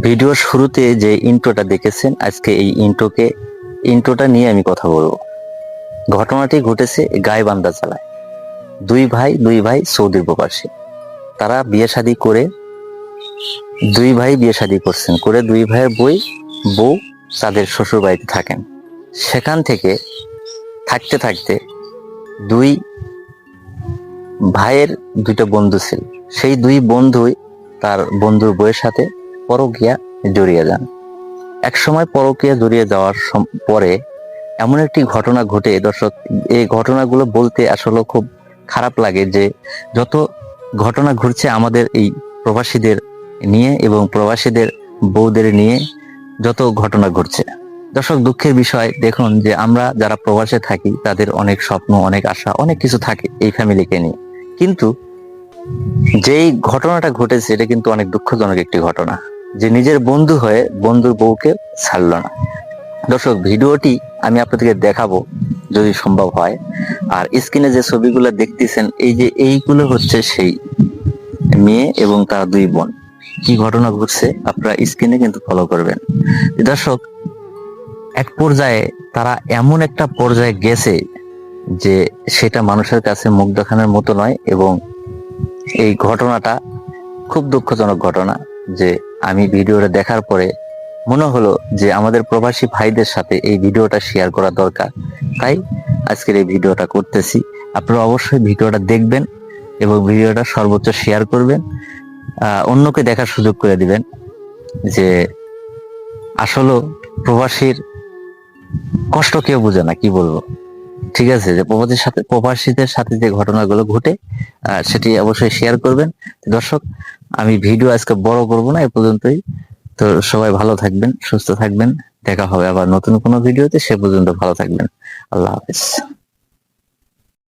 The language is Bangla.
ভিডিওর শুরুতে যে ইন্ট্রোটা দেখেছেন, আজকে এই ইন্ট্রোকে, ইন্ট্রোটা নিয়ে আমি কথা বলব। ঘটনাটি ঘটেছে গাইবান্ধা জেলায়। দুই ভাই দুই ভাই সৌদির প্রবাসী। তারা বিয়ে শাদী করে, দুই ভাই বিয়ে শাদি করছেন। করে দুই ভাইয়ের বই, বউ তাদের শ্বশুর বাড়িতে থাকেন। সেখান থেকে থাকতে থাকতে দুই ভাইয়ের দুটো বন্ধু ছিল। সেই দুই বন্ধুই তার বন্ধুর বইয়ের সাথে পরকিয়া জড়িয়ে যান। এক সময় পরকিয়া জড়িয়ে যাওয়ার পরে এমন একটি ঘটনা ঘটে, দর্শক, এই ঘটনাগুলো বলতে আসলে খুব খারাপ লাগে যে, যত ঘটনা ঘটছে আমাদের এই প্রবাসীদের নিয়ে এবং প্রবাসীদের বউদের নিয়ে যত ঘটনা ঘটছে। দর্শক, দুঃখের বিষয়, দেখুন যে আমরা যারা প্রবাসে থাকি, তাদের অনেক স্বপ্ন, অনেক আশা, অনেক কিছু থাকে এই ফ্যামিলিকে নিয়ে। কিন্তু যেই ঘটনাটা ঘটেছে, এটা কিন্তু অনেক দুঃখজনক একটি ঘটনা। যে নিজের বন্ধু হয়ে বন্ধুর বউকে ছাড়লো না। দর্শক, ভিডিওটি আমি আপনাদেরকে দেখাবো যদি সম্ভব হয়। আর স্ক্রিনে যে ছবিগুলো দেখতেছেন, এই যে এইগুলো হচ্ছে সেই মেয়ে এবং তার দুই বোন। কি ঘটনা ঘটছে আপনারা স্ক্রিনে কিন্তু ফলো করবেন। দর্শক, এক পর্যায়ে তারা এমন একটা পর্যায়ে গেছে যে সেটা মানুষের কাছে মুখ দেখানোর মতো নয় এবং এই ঘটনাটা খুব দুঃখজনক ঘটনা যে আমি ভিডিওটা দেখার পরে মনে হলো যে আমাদের প্রবাসী ভাইদের সাথে এই ভিডিওটা শেয়ার করা দরকার। তাই আজকের এই ভিডিওটা করতেছি। আপনারা অবশ্যই ভিডিওটা দেখবেন এবং ভিডিওটা সর্বোচ্চ শেয়ার করবেন অন্যকে দেখার সুযোগ করে দিবেন যে আসলে প্রবাসীর কষ্ট কেউ বোঝে না, কি বলব? ঠিক আছে, যে প্রবাসীর সাথে, প্রবাসীদের সাথে যে ঘটনাগুলো ঘটে আর সেটি অবশ্যই শেয়ার করবেন। দর্শক, আমি ভিডিও আজকে বড় করব না, এ পর্যন্তই। তো সবাই ভালো থাকবেন, সুস্থ থাকবেন। দেখা হবে আবার নতুন কোনো ভিডিওতে, সে পর্যন্ত ভালো থাকবেন। আল্লাহ হাফেজ।